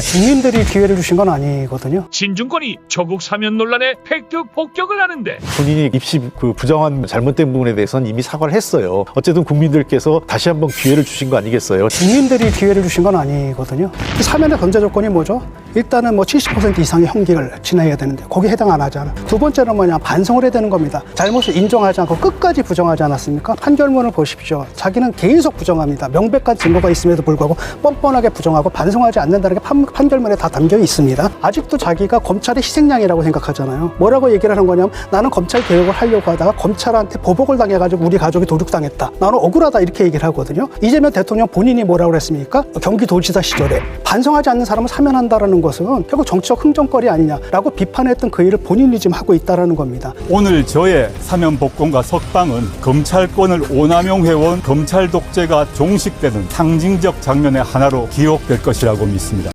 국민들이 기회를 주신 건 아니거든요. 진중권이 조국 사면 논란에 팩트 폭격을 하는데 본인이 입시 그 부정한 잘못된 부분에 대해서는 이미 사과를 했어요. 어쨌든 국민들께서 다시 한번 기회를 주신 거 아니겠어요? 국민들이 기회를 주신 건 아니거든요. 이 사면의 전제 조건이 뭐죠? 일단은 뭐 70% 이상의 형기를 지나야 되는데 거기에 해당 안 하잖아. 두 번째는 뭐냐 반성을 해야 되는 겁니다. 잘못을 인정하지 않고 끝까지 부정하지 않았습니까? 판결문을 보십시오. 자기는 계속 부정합니다. 명백한 증거가 있음에도 불구하고 뻔뻔하게 부정하고 반성하지 않는다는 게 판, 판결문에 다 담겨 있습니다. 아직도 자기가 검찰의 희생양이라고 생각하잖아요. 뭐라고 얘기를 하는 거냐면 나는 검찰 개혁을 하려고 하다가 검찰한테 보복을 당해가지고 우리 가족이 도륙당했다. 나는 억울하다 이렇게 얘기를 하거든요. 이재명 대통령 본인이 뭐라고 그랬습니까? 경기도지사 시절에 반성하지 않는 사람을 사면한다라는 것은 결국 정치적 흥정거리 아니냐라고 비판했던 그 일을 본인이 지금 하고 있다라는 겁니다. 오늘 저의 사면 복권과 석방은 검찰권을 오남용해온 검찰 독재가 종식되는 상징적 장면의 하나로 기억될 것이라고 믿습니다.